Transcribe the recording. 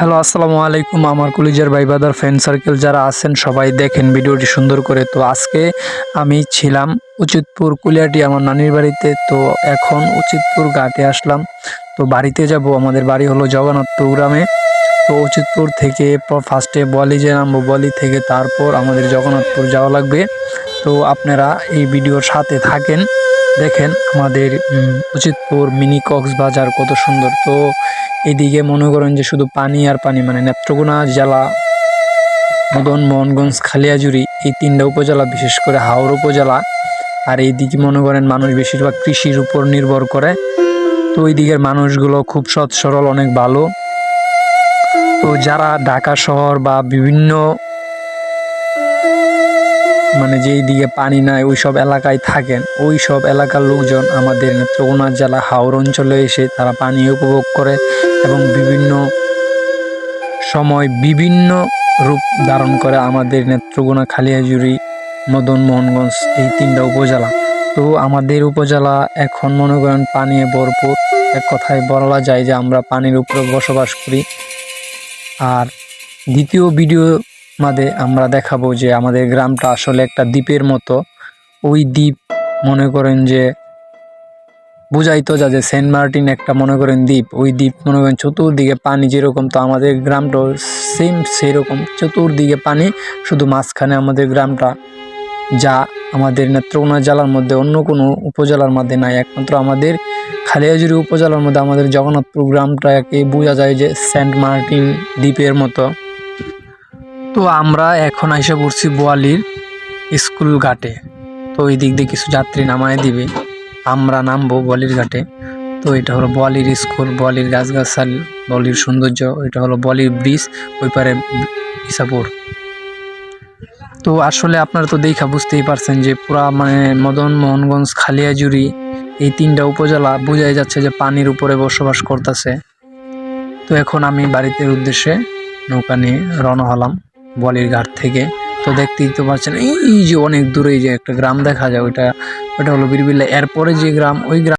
Hello, আসসালামু আলাইকুম। আমার কলিজার ভাই বাদার ফ্রেন্ড সার্কেল যারা আছেন, সবাই দেখেন ভিডিওটি সুন্দর করে। তো আজকে আমি ছিলাম উচিতপুর কুলিয়াটি, আমার নানির বাড়িতে। তো এখন উচিতপুর ঘাটে আসলাম। তো বাড়িতে যাব, আমাদের বাড়ি হলো জগন্নাথপুর গ্রামে। তো উচিতপুর থেকে ফার্স্টে বলি যে নামবো, বলি থেকে তারপর আমাদের জগন্নাথপুর যাওয়া লাগবে। তো আপনারা এই ভিডিওর সাথে থাকেন, দেখেন আমাদের উচিতপুর মিনি কক্সবাজার কত সুন্দর। তো এদিকে মনে করেন যে শুধু পানি আর পানি মানে নেত্রকোনা জেলা মদন মোহনগঞ্জ খালিয়াজুরি এই তিনটা উপজেলা, বিশেষ করে হাওড় উপজেলা, আর এইদিকে মনে করেন মানুষ বেশিরভাগ কৃষির উপর নির্ভর করে। তো ওই দিকের মানুষগুলো খুব সৎ, সরল, অনেক ভালো। তো যারা ঢাকা শহর বা বিভিন্ন মানে যেই দিকে পানি নাই, ওই সব এলাকায় থাকেন, ওই সব এলাকার লোকজন আমাদের নেত্রকোনা জেলা, হাওড় অঞ্চলে এসে তারা পানি উপভোগ করে। এবং বিভিন্ন সময় বিভিন্ন রূপ ধারণ করে আমাদের নেত্রকোনা খালিয়াজুরি মদন মোহনগঞ্জ এই তিনটা উপজেলা। তো আমাদের উপজেলা এখন মনে করেন পানিয়ে ভরপুর। এক কথায় বলা যায় যে আমরা পানির উপরে বসবাস করি। আর দ্বিতীয় ভিডিও মাঝে আমরা দেখাবো যে আমাদের গ্রামটা আসলে একটা দ্বীপের মতো। ওই দ্বীপ মনে করেন যে বুঝাই তো যা যে সেন্ট মার্টিন একটা, মনে করেন, দ্বীপ। ওই দ্বীপ, মনে করেন, চতুর্দিকে পানি যেরকম তো আমাদের গ্রামটাও সেম সেই রকম চতুর্দিকে পানি, শুধু মাঝখানে আমাদের গ্রামটা, যা আমাদের নেত্রকোনা জেলার মধ্যে অন্য কোনো উপজেলার মধ্যে নাই। একমাত্র আমাদের খালিয়াজুরি উপজেলার মধ্যে আমাদের জগন্নাথপুর গ্রামটাকে বোঝা যায় যে সেন্ট মার্টিন দ্বীপের মতো। তো আমরা এখন আইসা পড়ছি বোয়ালির স্কুল ঘাটে। তো ওই দিক দিয়ে কিছু যাত্রী নামায় দিবে। আমরা নামবো বোয়ালির ঘাটে। তো এটা হলো বোয়ালির স্কুল বোয়ালির গাছগাছাল, বলির সৌন্দর্য, এটা হলো বলির ব্রিজ, ওই পারে ইসাপুর। তো আসলে আপনারা তো দেখা বুঝতেই পারছেন যে পুরা মানে মদন মোহনগঞ্জ খালিয়াজুরি এই তিনটা উপজেলা বোঝাই যাচ্ছে যে পানির উপরে বসবাস করতেছে। তো এখন আমি বাড়িতে উদ্দেশ্যে নৌকা নিয়ে রওনা হলাম বলির ঘাট থেকে। তো দেখতেই তো পারছেন এই যে অনেক দূরে যে একটা গ্রাম দেখা যায়, ওইটা ওটা হলো বীরবিল্লা। এরপরে যে গ্রাম, ওই গ্রাম